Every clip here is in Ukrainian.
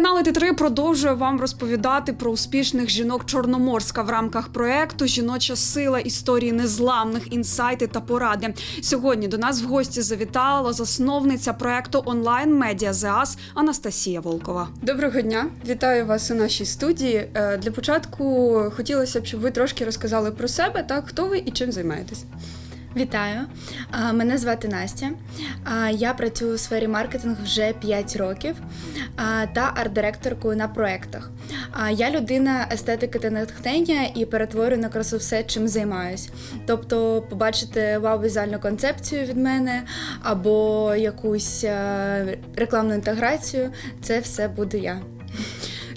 23 продовжує вам розповідати про успішних жінок Чорноморська в рамках проекту Жіноча сила історії незламних інсайти та поради. Сьогодні до нас в гості завітала засновниця проекту онлайн медіа ЗЕАС Анастасія Волкова. Доброго дня, вітаю вас у нашій студії. Е, Для початку хотілося б, щоб ви трошки розказали про себе, так хто ви і чим займаєтесь. Вітаю, мене звати Настя. Я працюю у сфері маркетингу вже 5 років та арт-директоркою на проєктах. А, Я людина естетики та натхнення і перетворюю на красу все, чим займаюсь. Тобто, побачити вау-візуальну концепцію від мене або якусь е, рекламну інтеграцію це все буду я.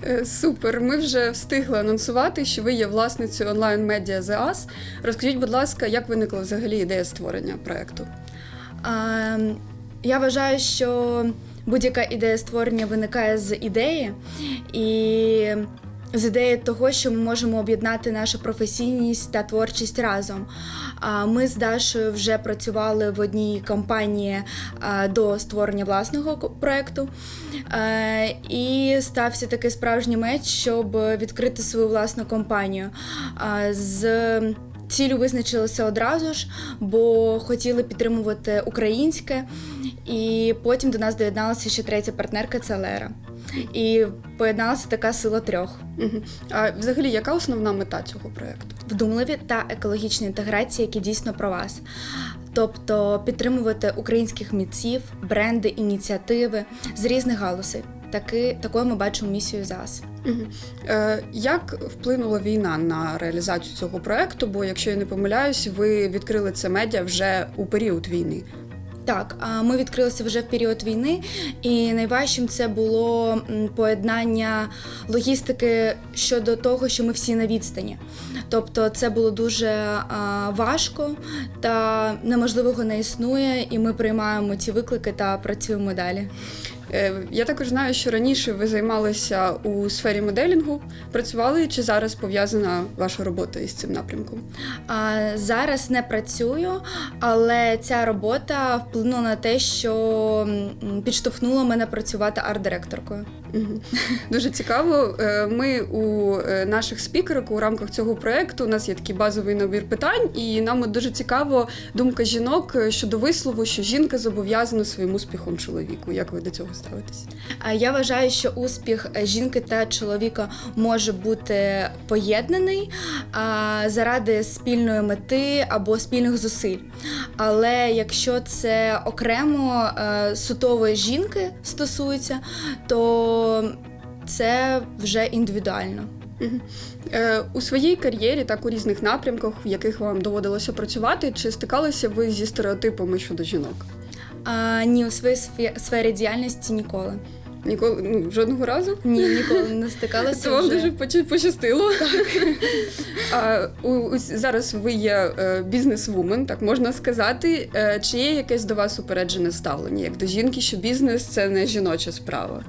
Е, Супер. Ми вже встигли анонсувати, що ви є власницею онлайн медіа ЗЕАС. Розкажіть, будь ласка, як виникла взагалі ідея створення проекту? А, Я вважаю, що будь-яка ідея створення виникає з ідеї і з ідеї того, що ми можемо об'єднати нашу професійність та творчість разом. Ми з Дашою вже працювали в одній компанії до створення власного проекту. І стався такий справжній меч, щоб відкрити свою власну компанію. З Цілю визначилися одразу ж, бо хотіли підтримувати українське, і потім до нас доєдналася ще третя партнерка це Лера. І поєдналася така сила трьох. А взагалі, яка основна мета цього проекту? вдумливі та екологічні інтеграції, які дійсно про вас. Тобто підтримувати українських митців, бренди, ініціативи з різних галузей. Таки, такою ми бачимо місію ЗАС. Мгм. Е, Як вплинула війна на реалізацію цього проекту? Бо, якщо я не помиляюсь, ви відкрили це медіа вже у період війни. Так, ми відкрилися вже в період війни, і найважчим це було поєднання логістики щодо того, що ми всі на відстані. Тобто, це було дуже важко та неможливого не існує, і ми приймаємо ці виклики та працюємо далі. Е, Я також знаю, що раніше ви займалися у сфері моделінгу. Працювали чи зараз пов'язана ваша робота із цим напрямком? А, зараз не працюю, але ця робота вплинула на те, що підштовхнула мене працювати арт-директоркою. Дуже цікаво. Е, Ми у е, наших спікерок у рамках цього проекту у нас є такий базовий набір питань, і нам от дуже цікаво думка жінок щодо вислову, що жінка зобов'язана своїм успіхом чоловіку. Як ви до цього ставитесь? А Я вважаю, що успіх е, жінки та чоловіка може бути поєднаний заради спільної мети або спільних зусиль. Але якщо це окремо е, сутової жінки стосується, то це вже індивідуально. Е, У своїй кар'єрі, так у різних напрямках, в яких вам доводилося працювати, чи стикалися ви зі стереотипами щодо жінок? А, ні, у своїй сфері діяльності ніколи. Ніколи ну, жодного разу? Ні, ніколи не стикалася. Це вам дуже пощастило. А, зараз ви є е, бізнес-вумен, так можна сказати. Е, Чи є якесь до вас упереджене ставлення, як до жінки, що бізнес це не жіноча справа?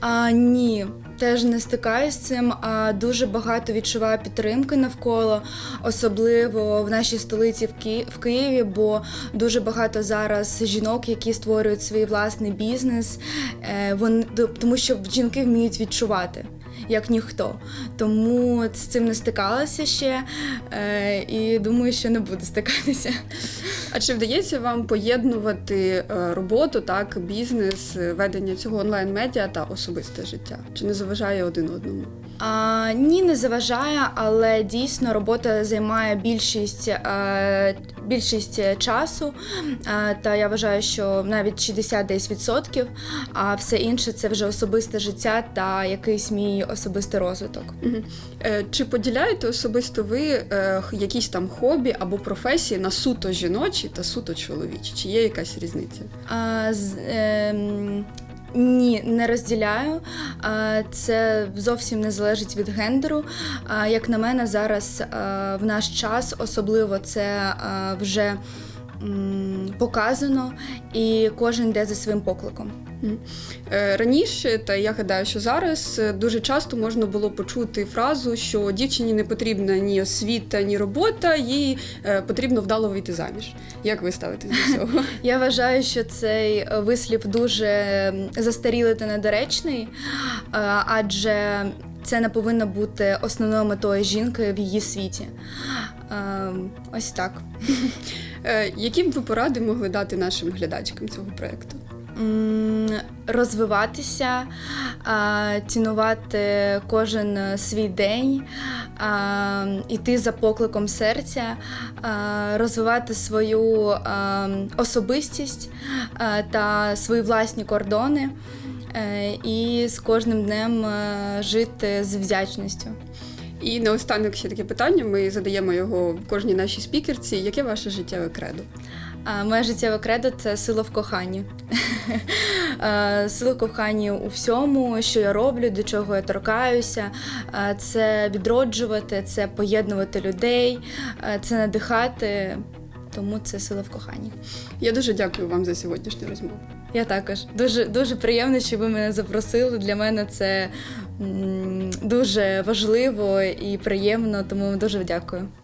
А, ні, теж не стикаюсь з цим. А дуже багато відчуваю підтримки навколо, особливо в нашій столиці в, Ки... в Києві, бо дуже багато зараз жінок, які створюють свій власний бізнес. Е, вони... Тому що жінки вміють відчувати. Як ніхто. Тому з цим не стикалася ще е, і думаю, що не буду стикатися. А чи вдається вам поєднувати е, роботу, так, бізнес, ведення цього онлайн-медіа та особисте життя? Чи не заважає один одному? А, ні, не заважає, але дійсно робота займає більшість, е, більшість часу. Е, та я вважаю, що навіть 60-10%, а все інше це вже особисте життя та якийсь мій особистий розвиток. Е, Чи поділяєте особисто ви е, якісь там хобі або професії на суто жіночі та суто чоловічі? Чи є якась різниця? А, з, ем, ні, не розділяю. Це зовсім не залежить від гендеру. Як на мене, зараз в наш час особливо це вже показано, і кожен йде за своїм покликом. Е, Раніше, та я гадаю, що зараз е, дуже часто можна було почути фразу, що дівчині не потрібна ні освіта, ні робота, їй е, потрібно вдало вийти заміж. Як ви ставитесь до цього? Я вважаю, що цей вислів дуже застарілий та недоречний, адже це не повинно бути основною метою жінки в її світі. Ось так. Які б ви поради могли дати нашим глядачкам цього проекту? Розвиватися, цінувати кожен е, свій день, іти за покликом серця, розвивати свою особистість та свої власні кордони, е, і з кожним днем е, жити з вдячністю. І наостанок ще таке питання. Ми задаємо його кожній нашій спікерці. Яке ваше життєве кредо? А Моє життєве кредо це сила в коханні. Сила в коханні у всьому, що я роблю, до чого я торкаюся. Це відроджувати, це поєднувати людей, це надихати. Тому це сила в коханні. Я дуже дякую вам за сьогоднішню розмову. Я також дуже дуже приємно, що ви мене запросили. Для мене це дуже важливо і приємно, тому дуже дякую.